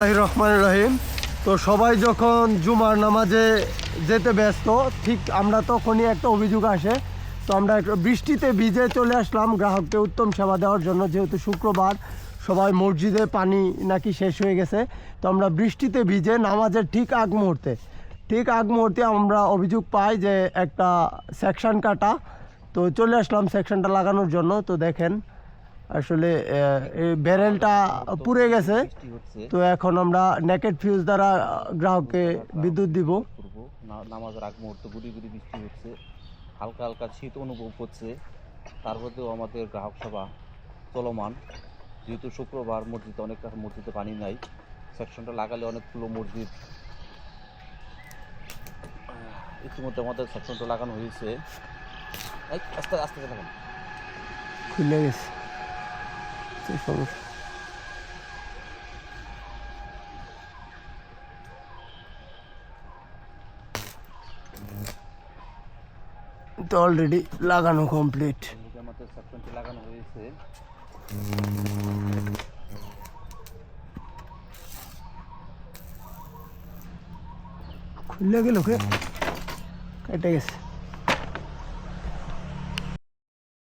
রহমান রহিম। তো সবাই যখন জুমার নামাজে যেতে ব্যস্ত, ঠিক আমরা তখনই একটা অভিযোগ আসে। তো আমরা বৃষ্টিতে ভিজে চলে আসলাম, গ্রাহককে উত্তম সেবা দেওয়ার জন্য, যেহেতু শুক্রবার সবাই মসজিদে পানি নাকি শেষ হয়ে গেছে। তো আমরা বৃষ্টিতে ভিজে নামাজের ঠিক আগ মুহূর্তে, ঠিক আগ মুহূর্তে আমরা অভিযোগ পাই যে একটা সেকশন কাটা। তো চলে আসলাম সেকশনটা লাগানোর জন্য। তো দেখেন আসলে ব্যারেলটা পুড়ে গেছে। তো এখন আমরা নেকেট ফিউজ দ্বারা গ্রাহককে বিদ্যুৎ দিব। নামাজের আগ মুহূর্তে গুড়ি গুড়ি বৃষ্টি হচ্ছে হালকা হালকা শীত অনুভব হচ্ছে। তার মধ্যেও আমাদের গ্রাহক সেবা চলমান। যেহেতু শুক্রবার মসজিদে অনেকটা মসজিদে পানি নাই সেকশনটা লাগালে অনেকগুলো মসজিদ ইতিমধ্যে আমাদের সেকশনটা লাগানো হয়েছে। আস্তে আস্তে লাগান। খুলে গেছে। তো সমস্যা তো অলরেডি লাগানো কমপ্লিট লাগানো হয়েছে খুলে গেল কে? কেটে গেছে।